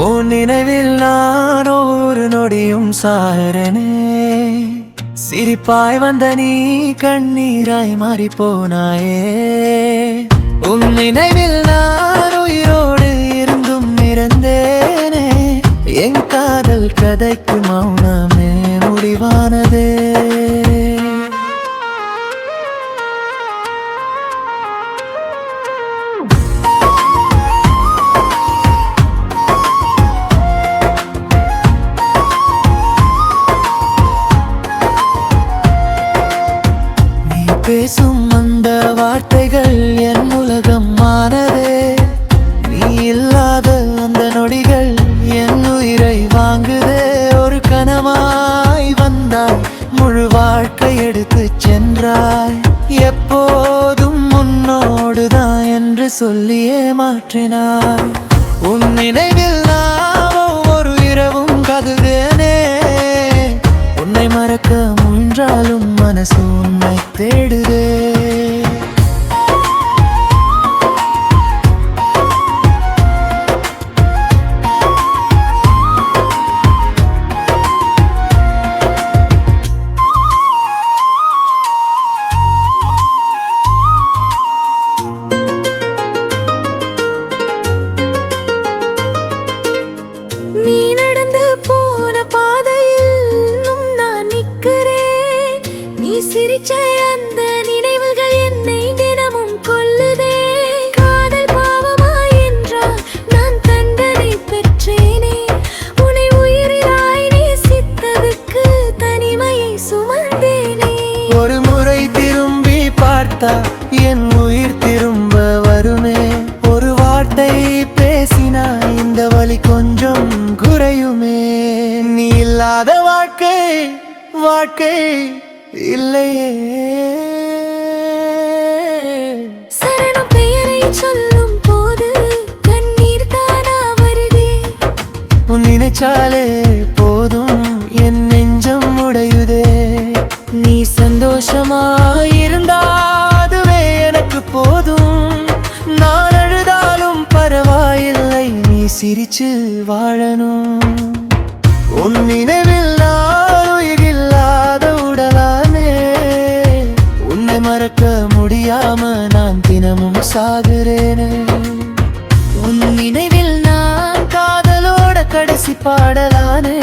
ஓ நினைவில் நான் ஒரு நொடியும் சாரனே சிரிப்பாய் வந்த நீ கண்ணீராய் மாறி போனாயே உன் நினைவில் நான் உயிரோடு இருந்தும் இறந்தேனே. என் காதல் கதை பேசும் அந்த வார்த்தைகள் என் உலகம் மாறதே நீ இல்லாத அந்த நொடிகள் என் உயிரை வாங்குதே. ஒரு கனமாய் வந்தாய் முழு வாழ்க்கை எடுத்து சென்றாய். எப்போதும் உன்னோடுதான் என்று சொல்லியே மாற்றினாய். உன் நினைவில் நான் ஒரு இரவும் கதுவேனே. உன்னை மறக்க என்றாலும் மனசு உன்னை தேடுதே. சிரிச்ச அந்த நினைவுகள் என்னை தினமும் கொல்லுதே. காதல் பாவமா என்றால் நான் தண்டனை பெற்றேனே. உன்னை உயிரிலாய் நேசித்ததுக்கு தனிமையை சுமந்தேனே. ஒரு முறை திரும்பி பார்த்தா என் உயிர் திரும்ப வருமே. ஒரு வார்த்தை பேசினா இந்த வழி கொஞ்சம் குறையுமே. நீ இல்லாத வாழ்க்கை வாழ்க்கை இல்லையே. சரணம் பெயரை சொல்லும் போது கண்ணீர் தானா வருதே. நினைச்சாலே போதும் என் நெஞ்சம் உடையுதே. நீ சந்தோஷமாயிருந்தா அதுவே எனக்கு போதும். நான் அழுதாலும் பரவாயில்லை நீ சிரிச்சு வாழணும். உன் நினைவில் மறக்க முடியாம நான் தினமும் சாகுறேனே. உன் நினைவில் நான் காதலோட கடைசி பாடலானே.